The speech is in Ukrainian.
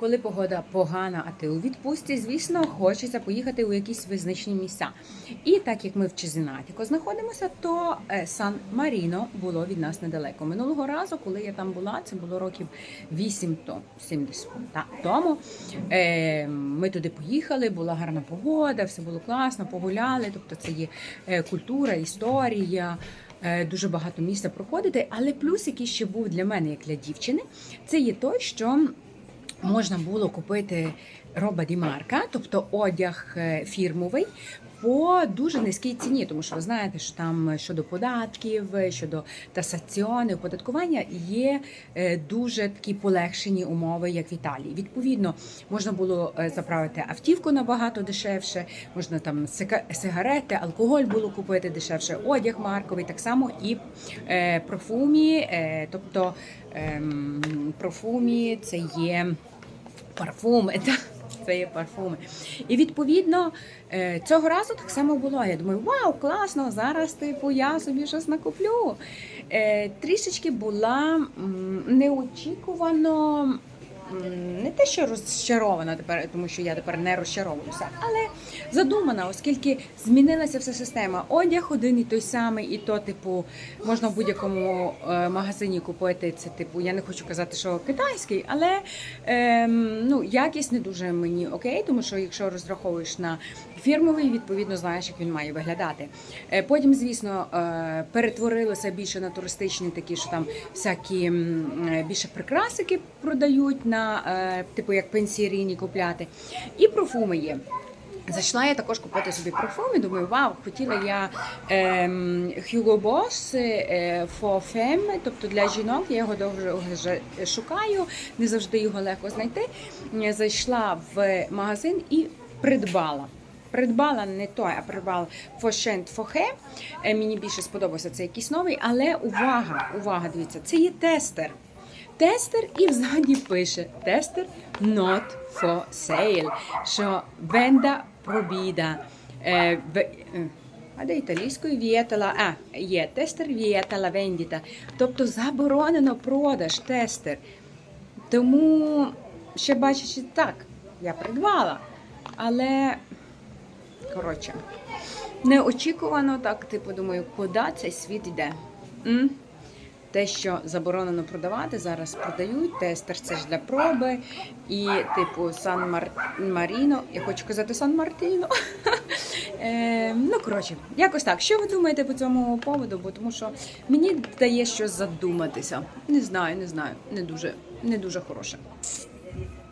коли погода погана, а ти у відпустці, звісно, хочеться поїхати у якісь визначні місця. І так як ми в Чезінатіко знаходимося, то е, Сан Маріно було від нас недалеко. Минулого разу, коли я там була, це було років 8 то 70 тому. Е, ми туди поїхали, була гарна погода, все було класно, погуляли. Тобто це є е, культура, історія. Дуже багато місця проходити, але плюс, який ще був для мене, як для дівчини, це є той, що можна було купити роба ді марка, тобто одяг е, фірмовий. По дуже низькій ціні, тому що ви знаєте, що там щодо податків, щодо тасаціони, оподаткування є е, дуже такі полегшені умови, як в Італії. Відповідно, можна було е, заправити автівку набагато дешевше, можна там сигарети, алкоголь було купити дешевше, одяг марковий, так само і е, профумі, тобто ем, профумі це є парфуми. Це є парфуми. І відповідно е, цього разу так само було. Я думаю, вау, класно! Зараз типу я собі щось накуплю. Е, Трішечки була неочікувано. Не те, що розчарована тепер, тому що я тепер не розчаровуюся, але задумана, оскільки змінилася вся система. Одяг один і той самий, і то, типу, можна в будь-якому е, магазині купити. Це, типу, я не хочу казати, що китайський, але ем, ну, якість не дуже мені окей, тому що якщо розраховуєш на фірмовий, відповідно знаєш, як він має виглядати. Е, Потім, звісно, е, перетворилося більше на туристичні такі, що там всякі більше прикрасики продають на е, типу як пенсіарійні купляти. І профуми є. Зайшла я також купити собі парфуми. Думаю, вау, хотіла я ем, Hugo Boss е, for Femme, тобто для жінок. Я його довго шукаю, не завжди його легко знайти. Зайшла в магазин і придбала. Придбала не той, а придбала Фошент Фохе. Мені більше сподобався це якийсь новий, але увага, увага, дивіться, це є тестер. Тестер і взаді пише тестер not for sale, що венда пробіда. Е, в, е, а де італійською вієтала? А, є тестер вієтала вендіта. Тобто заборонено продаж тестер. Тому, ще бачачи так, я придбала. Але, коротше, неочікувано так, типу, думаю, куди цей світ йде? М? Те, що заборонено продавати, зараз продають. Тестер це ж для проби. І, типу, Сан Мар... Маріно, я хочу казати Сан Мартіно. е, ну, коротше, якось так. Що ви думаєте по цьому поводу? Бо тому що мені дає щось задуматися. Не знаю, не знаю. Не дуже, не дуже хороше.